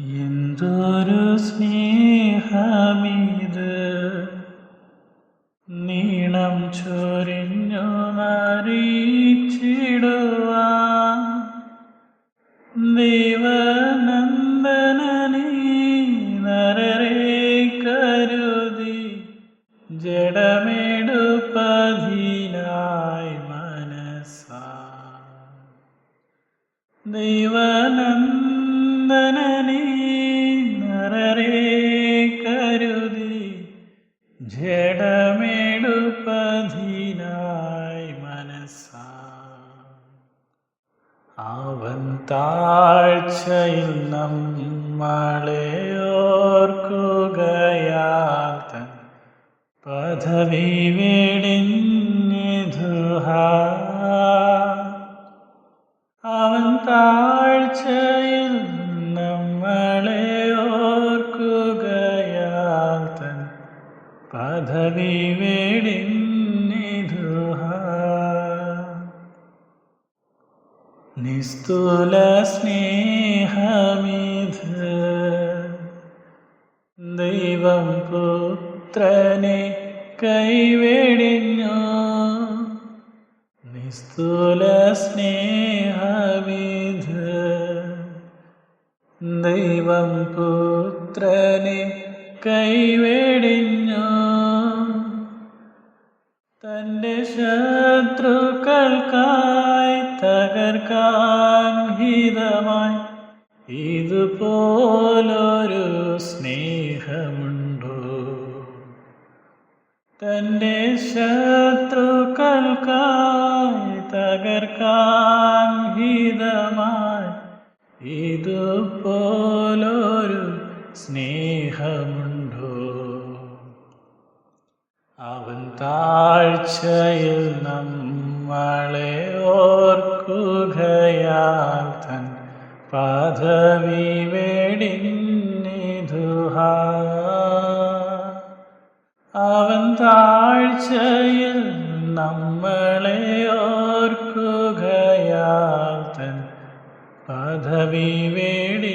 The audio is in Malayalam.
എന്തൊരു സ്നേഹമിത്. നീളം ചൊരിഞ്ഞു മറിച്ചിടുവാൻ ദൈവനന്ദനനീ നരരെ കരുതി ജഡമെടുപ്പതിനായി മനസ്സാ. ദൈവനന്ദനനീ നരരെ കരുതി ജഡമെടുപ്പതിനായി മനസ്സാ. അവൻ താഴ്ചയിൽ നമ്മളെ ഓർക്കുകയാൽ തൻ പദവി വെടിഞ്ഞിതുഹ. അവൻ താഴ്ചയിൽ പദവി വെടിഞ്ഞിതുഹ നിസ്തുല സ്നേഹമിത്. ദൈവം പുത്രനെ കൈവെടിഞ്ഞു. നിസ്തുല സ്നേഹമിത്. ദൈവം പുത്രനെ കൈവെടിഞ്ഞു. തന്റെ ശത്രുക്കൾക്കായി തകർക്കാൻ ഹിതമായി. ഇതുപോലൊരു സ്നേഹമുണ്ടോ? തന്റെ ശത്രുക്കൾക്കായി തകർക്കാൻ ഹിതമായി. ഇതുപോലൊരു സ്നേഹമുണ്ടോ അവൻ താഴ്ചയിൽ നമ്മളെ ഓർക്കുകയാൽ തൻ പദവി വെടിഞ്ഞിതുഹ അവൻ താഴ്ചയിൽ നമ്മളെ ഓർക്കുകയാൽ തൻ പദവി വെടിഞ്ഞിതുഹ